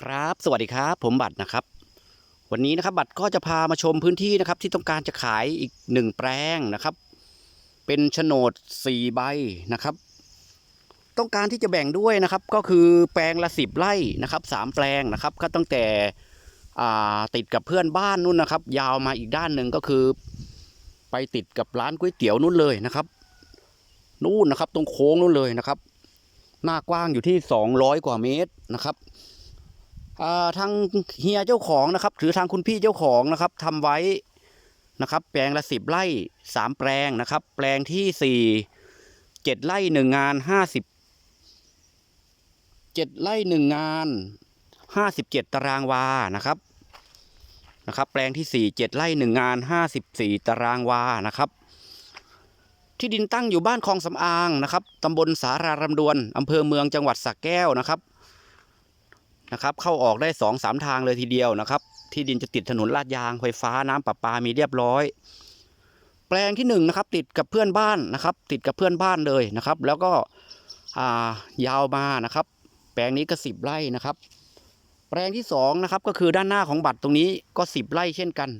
ครับ สวัสดีครับ ผมบัตรนะครับ วันนี้นะครับบัตรก็จะพามาชมพื้นที่นะครับ ที่ต้องการจะขายอีกหนึ่งแปลงนะครับ เป็นโฉนดสี่ใบนะครับ ต้องการที่จะแบ่งด้วยนะครับ ก็คือแปลงละสิบไร่นะครับสามแปลงนะครับ ก็ตั้งแต่ติดกับเพื่อนบ้านนู่นนะครับ ยาวมาอีกด้านหนึ่งก็คือ ไปติดกับร้านก๋วยเตี๋ยวนู่นเลยนะครับ นู่นนะครับ ตรงโค้งนู่นเลยนะครับ หน้ากว้างอยู่ที่200กว่าเมตรนะครับ ทางเฮียเจ้าของนะครับหรือทางคุณพี่เจ้าของนะครับทำไว้นะครับ แปลงละสิบไร่สามแปลงนะครับ แปลงที่สี่เจ็ดไร่หนึ่งงานห้าสิบเจ็ดไร่หนึ่งงานห้าสิบเจ็ดตารางวานะครับนะครับ แปลงที่สี่เจ็ดไร่หนึ่งงานห้าสิบสี่ตารางวานะครับ ที่ดินตั้งอยู่บ้านคลองสำอางนะครับตำบลสารารำดวนอำเภอเมืองจังหวัดสระแก้วนะครับ นะครับ เข้าออกได้สองสามทางเลยทีเดียวนะครับ ที่ดินจะติดถนนลาดยางไฟฟ้าน้ำประปามีเรียบร้อย แปลงที่หนึ่งนะครับติดกับเพื่อนบ้านนะครับ ติดกับเพื่อนบ้านเลยนะครับ แล้วก็ายาวมานะครับ แปลงนี้ก็สิบไร่นะครับ แปลงที่สองนะครับก็คือด้านหน้าของบัตรตรงนี้ก็สิบไร่เช่นกัน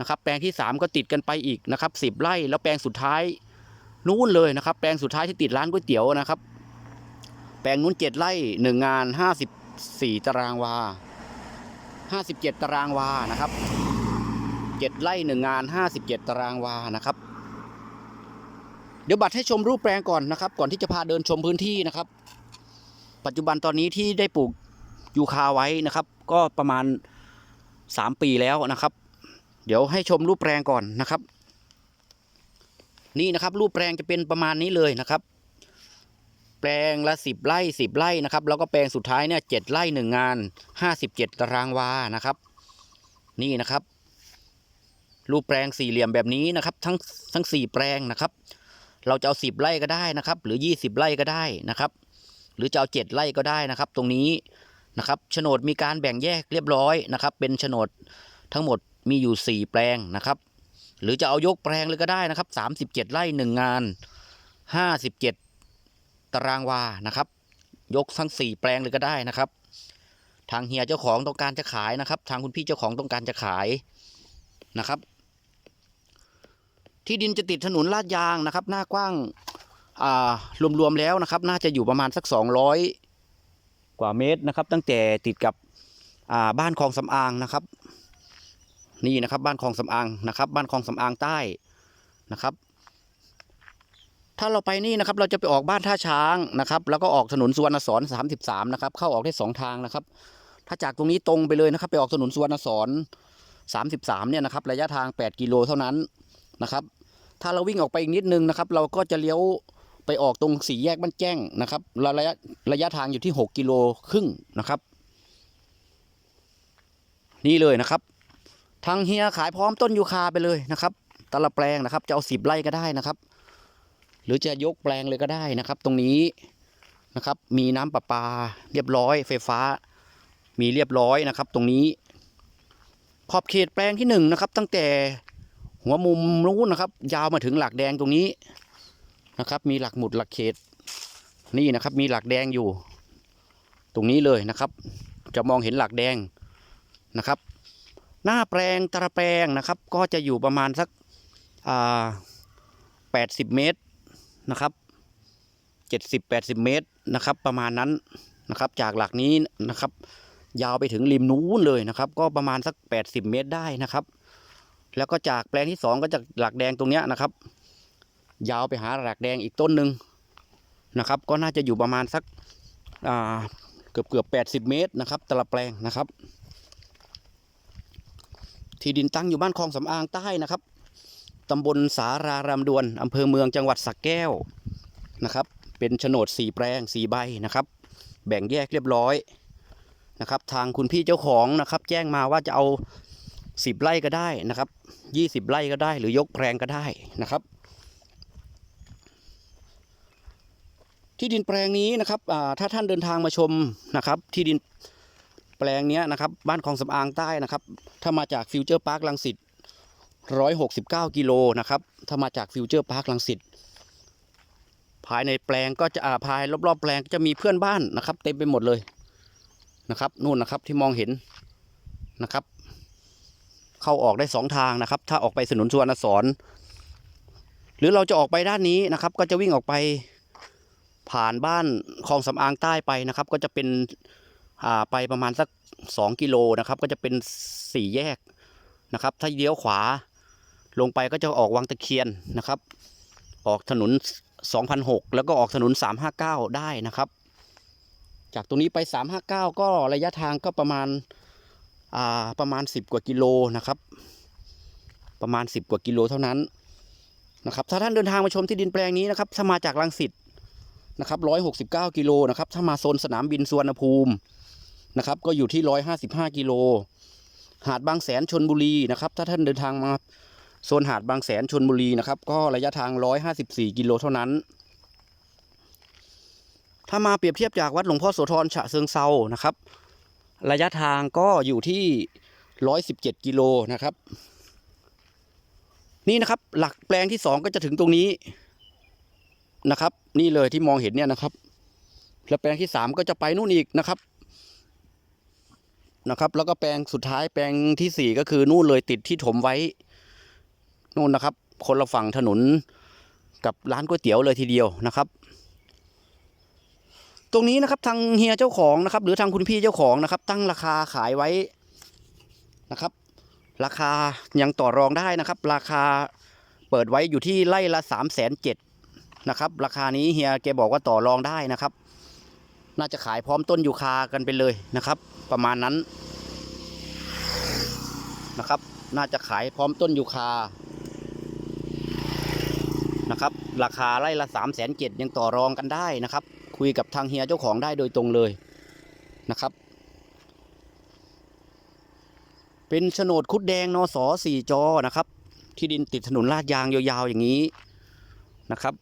นะครับ แปลงที่สามก็ติดกันไปอีกนะครับสิบไร่แล้วแปลงสุดท้ายนู้นเลยนะครับ แปลงสุดท้ายที่ติดร้านก๋วยเตี๋ยวนะครับ แปลงนู้นเจ็ดไร่หนึ่งงานห้ สี่ตารางวาห้าสิบเจ็ดตารางวานะครับเจ็ดไร่หนึ่งงานห้าสิบเจ็ดตารางวานะครับ เดี๋ยวบัตรให้ชมรูปแปลงก่อนนะครับ ก่อนที่จะพาเดินชมพื้นที่นะครับ ปัจจุบันตอนนี้ที่ได้ปลูกยูคาไว้นะครับ ก็ประมาณสามปีแล้วนะครับ เดี๋ยวให้ชมรูปแปลงก่อนนะครับ นี่นะครับ รูปแปลงจะเป็นประมาณนี้เลยนะครับ แปลงละสิบไร่สิบไร่นะครับ แล้วก็แปลงสุดท้ายเนี่ยเจ็ดไร่หนึ่งงานห้าสิบเจ็ดตารางวานะครับ นี่นะครับ รูปแปลงสี่เหลี่ยมแบบนี้นะครับ ทั้งทั้งสี่แปลงนะครับ เราจะเอาสิบไร่ก็ได้นะครับ หรือยี่สิบไร่ก็ได้นะครับ หรือจะเอาเจ็ดไร่ก็ได้นะครับ ตรงนี้นะครับโฉนดมีการแบ่งแยกเรียบร้อยนะครับ เป็นโฉนดทั้งหมดมีอยู่สี่แปลงนะครับ หรือจะเอายกแปลงเลยก็ได้นะครับสามสิบเจ็ดไร่หนึ่งงานห้าสิบเจ็ด ตารางวานะครับ ยกทั้งสี่แปลงเลยก็ได้นะครับ ทางเฮียเจ้าของต้องการจะขายนะครับ ทางคุณพี่เจ้าของต้องการจะขายนะครับ ที่ดินจะติดถนนลาดยางนะครับ หน้ากว้างรวมๆแล้วนะครับ น่าจะอยู่ประมาณสักสองร้อยกว่าเมตรนะครับ ตั้งแต่ติดกับบ้านคลองสำอางนะครับ นี่นะครับบ้านคลองสำอางนะครับ บ้านคลองสำอางใต้นะครับ ถ้าเราไปนี่นะครับเราจะไปออกบ้านท่าช้างนะครับ แล้วก็ออกถนนสุวรรณสอนสามสิบสามนะครับ เข้าออกได้สองทางนะครับ ถ้าจากตรงนี้ตรงไปเลยนะครับ ไปออกถนนสุวรรณสอนสามสิบสามเนี่ยนะครับ ระยะทางแปดกิโลเท่านั้นนะครับ ถ้าเราวิ่งออกไปอีกนิดนึงนะครับ เราก็จะเลี้ยวไปออกตรงสี่แยกบ้านแจ้งนะครับ ระยะระยะทางอยู่ที่หกกิโลครึ่งนะครับ นี่เลยนะครับ ทางเฮียขายพร้อมต้นยูคาไปเลยนะครับตละแปลงนะครับ จะเอาสิบไร่ก็ได้นะครับ หรือจะยกแปลงเลยก็ได้นะครับ ตรงนี้นะครับ มีน้ำประปา เรียบร้อย ไฟฟ้า มีเรียบร้อยนะครับ ตรงนี้ ขอบเขตแปลงที่หนึ่งนะครับ ตั้งแต่หัวมุมนู้นนะครับ ยาวมาถึงหลักแดงตรงนี้นะครับ มีหลักหมุดหลักเขต นี่นะครับ มีหลักแดงอยู่ ตรงนี้เลยนะครับ จะมองเห็นหลักแดงนะครับ หน้าแปลงตะแปลงนะครับ ก็จะอยู่ประมาณสักแปดสิบเมตร นะครับเจ็ดสิบแปดสิบเมตรนะครับ ประมาณนั้นนะครับ จากหลักนี้นะครับ ยาวไปถึงริมนู้นเลยนะครับ ก็ประมาณสักแปดสิบเมตรได้นะครับ แล้วก็จากแปลงที่สองก็จากหลักแดงตรงเนี้ยนะครับ ยาวไปหาหลักแดงอีกต้นหนึ่งนะครับ ก็น่าจะอยู่ประมาณสักเกือบเกือบแปดสิบเมตรนะครับแต่ละแปลงนะครับ ที่ดินตั้งอยู่บ้านคลองสำอางใต้นะครับ ตำบลสารารำดวนอำเภอเมืองจังหวัดสระแก้วนะครับ เป็นโฉนดสี่แปลงสี่ใบนะครับ แบ่งแยกเรียบร้อยนะครับ ทางคุณพี่เจ้าของนะครับ แจ้งมาว่าจะเอาสิบไร่ก็ได้นะครับยี่สิบไร่ก็ได้ หรือยกแปลงก็ได้นะครับ ที่ดินแปลงนี้นะครับอ่าถ้าท่านเดินทางมาชมนะครับ ที่ดินแปลงนี้นะครับ บ้านคลองสำอางใต้นะครับ ถ้ามาจากฟิวเจอร์พาร์คลังสิต ร้อยหกสิบเก้ากิโลนะครับ ถ้ามาจากฟิวเจอร์พาร์คลังสิตภายในแปลงก็จะอ่าภายรอบๆแปลงก็จะมีเพื่อนบ้านนะครับ เต็มไปหมดเลยนะครับนู่นนะครับที่มองเห็นนะครับ เข้าออกได้สองทางนะครับ ถ้าออกไปสนุนสวรรณสอนหรือเราจะออกไปด้านนี้นะครับ ก็จะวิ่งออกไปผ่านบ้านคลองสำอางใต้ไปนะครับ ก็จะเป็นอ่าไปประมาณสักสองกิโลนะครับ ก็จะเป็นสี่แยกนะครับ ถ้าเลี้ยวขวา ลงไปก็จะออกวังตะเคียนนะครับ ออกถนน 2006 แล้วก็ออกถนน 359 ได้นะครับ จากตรงนี้ไป 359 ก็ระยะทางก็ประมาณอ่าประมาณ 10 กว่ากิโลนะครับ ประมาณ 10 กว่ากิโลเท่านั้นนะครับถ้าท่านเดินทางมาชมที่ดินแปลงนี้นะครับถ้ามาจากลังสิตนะครับ169 กิโลนะครับถ้ามาโซนสนามบินสุวรรณภูมินะครับก็อยู่ที่ 155 กิโล หาดบางแสนชนบุรีนะครับ ถ้าท่านเดินทางมา โซนหาดบางแสนชนบุรีนะครับ ก็ระยะทาง 154 กิโลเท่านั้น ถ้ามาเปรียบเทียบจากวัดหลวงพ่อโสธรฉะเชิงเซานะครับ ระยะทางก็อยู่ที่ 117 กิโลนะครับ นี่นะครับหลักแปลงที่สองก็จะถึงตรงนี้นะครับ นี่เลยที่มองเห็นเนี่ยนะครับแล้วแปลงที่สามก็จะไปนู่นอีกนะครับนะครับ แล้วก็แปลงสุดท้ายแปลงที่สี่ก็คือนู่นเลยติดที่ถมไว้ นู่นนะครับ คนละฝั่งถนนกับร้านก๋วยเตี๋ยวเลยทีเดียวนะครับ ตรงนี้นะครับทางเฮียเจ้าของนะครับ หรือทางคุณพี่เจ้าของนะครับ ตั้งราคาขายไว้นะครับ ราคายังต่อรองได้นะครับ ราคาเปิดไว้อยู่ที่ไร่ละสามแสนเจ็ดนะครับ ราคานี้เฮียแกบอกว่าต่อรองได้นะครับ น่าจะขายพร้อมต้นยูคากันไปเลยนะครับ ประมาณนั้นนะครับ น่าจะขายพร้อมต้นยูคา นะครับ ราคาไร่ละสามแสนเจ็ดยังต่อรองกันได้นะครับ คุยกับทางเฮียเจ้าของได้โดยตรงเลยนะครับ เป็นโฉนดคุดแดงนอสสี่จอนะครับ ที่ดินติดถนนลาดยางยาวๆอย่างนี้นะครับ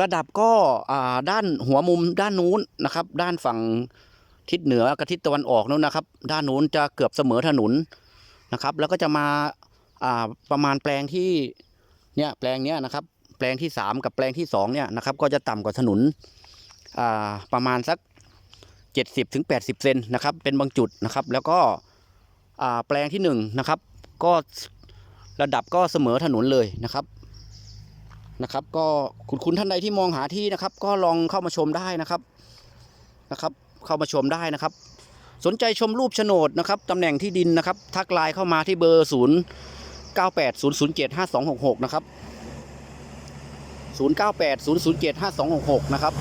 ระดับก็อ่าด้านหัวมุมด้านนู้นนะครับ ด้านฝั่งทิศเหนือกับทิศตะวันออกนู้นนะครับ ด้านนู้นจะเกือบเสมอถนนนะครับ แล้วก็จะมาอ่าประมาณแปลงที่เนี่ยแปลงเนี้ยนะครับ ปลงที่สามกับแปลงที่สองเนี่ยนะครับก็จะต่ำกว่าถนนประมาณสักเจ็ดสิบถึงแปดสิบเซนนะครับเป็นบางจุดนะครับ แล้วก็แปลงที่หนึ่งนะครับก็ระดับก็เสมอถนนเลยนะครับนะครับก็คุณคุณท่านใดที่มองหาที่นะครับ ก็ลองเข้ามาชมได้นะครับนะครับ เข้ามาชมได้นะครับ สนใจชมรูปโฉนดนะครับตำแหน่งที่ดินนะครับ ทักไลน์เข้ามาที่เบอร์ 0 9 8 0 0 7 5 2 6 6 นะครับ 0 9 8 0 0 7 5 2 6 6 นะครับ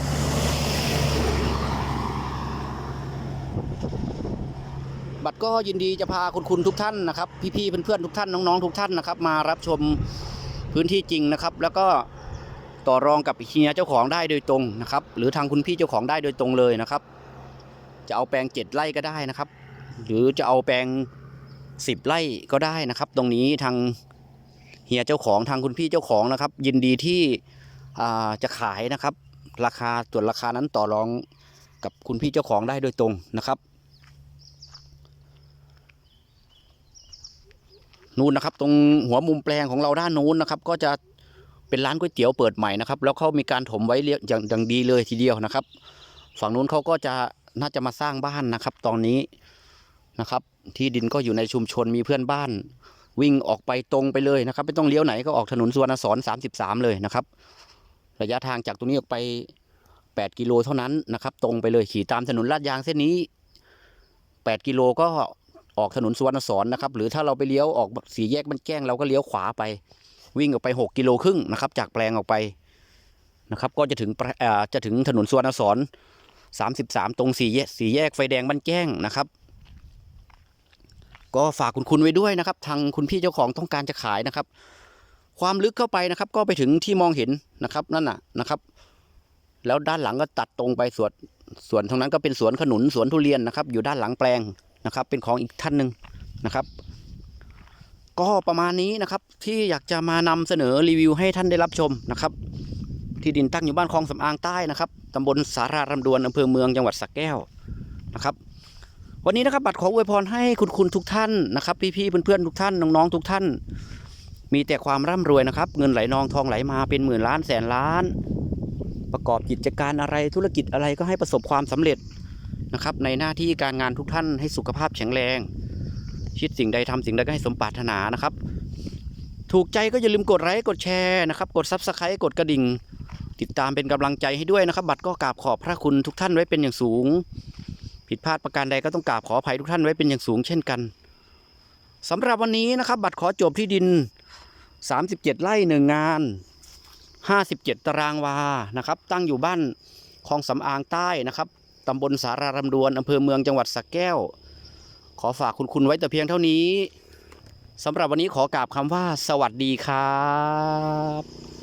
บัตรก็ยินดีจะพาคุณคุณทุกท่านนะครับ พี่ๆเพื่อนๆทุกท่านน้องๆทุกท่านนะครับ มารับชมพื้นที่จริงนะครับ แล้วก็ต่อรองกับเฮียเจ้าของได้โดยตรงนะครับ หรือทางคุณพี่เจ้าของได้โดยตรงเลยนะครับ จะเอาแปลงเจ็ดไร่ก็ได้นะครับ หรือจะเอาแปลงสิบไร่ก็ได้นะครับ ตรงนี้ทางเฮียเจ้าของทางคุณพี่เจ้าของนะครับ ยินดีที่ จะขายนะครับ ราคาส่วนราคานั้นต่อรองกับคุณพี่เจ้าของได้โดยตรงนะครับ นู่นนะครับ ตรงหัวมุมแปลงของเราด้านนู้นนะครับ ก็จะเป็นร้านก๋วยเตี๋ยวเปิดใหม่นะครับ แล้วเขามีการถมไว้เรียอย่างอย่างดีเลยทีเดียวนะครับ ฝั่งนู้นเขาก็จะน่าจะมาสร้างบ้านนะครับ ตอนนี้นะครับ ที่ดินก็อยู่ในชุมชนมีเพื่อนบ้าน วิ่งออกไปตรงไปเลยนะครับ ไม่ต้องเลี้ยวไหนก็ออกถนนสุวรรณสอน33เลยนะครับ ระยะทางจากตรงนี้ออกไป 8 กิโลเท่านั้นนะครับ ตรงไปเลยขี่ตามถนนลาดยางเส้นนี้ 8 กิโลก็ออกถนนสุวรรณสอนนะครับ หรือถ้าเราไปเลี้ยวออกสี่แยกมันแก้งเราก็เลี้ยวขวาไป วิ่งออกไป 6 กิโลครึ่งนะครับ จากแปลงออกไปนะครับ ก็จะถึงจะถึงถนนสุวรรณสอน33 ตรงสี่แยกสี่แยกไฟแดงบ้านแจ้งนะครับ ก็ฝากคุณคุณไว้ด้วยนะครับ ทางคุณพี่เจ้าของต้องการจะขายนะครับ ความลึกเข้าไปนะครับ ก็ไปถึงที่มองเห็นนะครับ นั่นน่ะนะครับ แล้วด้านหลังก็ตัดตรงไปสวนสวนตรงนั้นก็เป็นสวนขนุนสวนทุเรียนนะครับ อยู่ด้านหลังแปลงนะครับ เป็นของอีกท่านหนึ่งนะครับ ก็ประมาณนี้นะครับ ที่อยากจะมานำเสนอรีวิวให้ท่านได้รับชมนะครับ ที่ดินตั้งอยู่บ้านคลองสำอางใต้นะครับตำบลสารารำดวนอำเภอเมืองจังหวัดสระแก้วนะครับ วันนี้นะครับบัตรขออวยพรให้คุณคุณทุกท่านนะครับ พี่ๆเพื่อนๆทุกท่านน้องๆทุกท่าน มีแต่ความร่ำรวยนะครับ เงินไหลนองทองไหลมาเป็นหมื่นล้านแสนล้าน ประกอบกิจการอะไรธุรกิจอะไรก็ให้ประสบความสำเร็จนะครับ ในหน้าที่การงานทุกท่านให้สุขภาพแข็งแรง คิดสิ่งใดทำสิ่งใดก็ให้สมปรารถนานะครับ ถูกใจก็อย่าลืมกดไลค์กดแชร์นะครับ กดซับสไครต์กดกระดิ่ง ติดตามเป็นกำลังใจให้ด้วยนะครับ บัตรก็กราบขอบพระคุณทุกท่านไว้เป็นอย่างสูง ผิดพลาดประการใดก็ต้องกราบขออภัยทุกท่านไว้เป็นอย่างสูงเช่นกันสำหรับวันนี้นะครับ บัตรขอจบที่ดิน 37 ไร่หนึ่งงาน 57 ตารางวานะครับ ตั้งอยู่บ้านคลองสำอางใต้นะครับตำบลสารารำดวนอำเภอเมืองจังหวัดสระแก้ว ขอฝากคุณคุณไว้แต่เพียงเท่านี้สำหรับวันนี้ขอกราบคำว่าสวัสดีครับ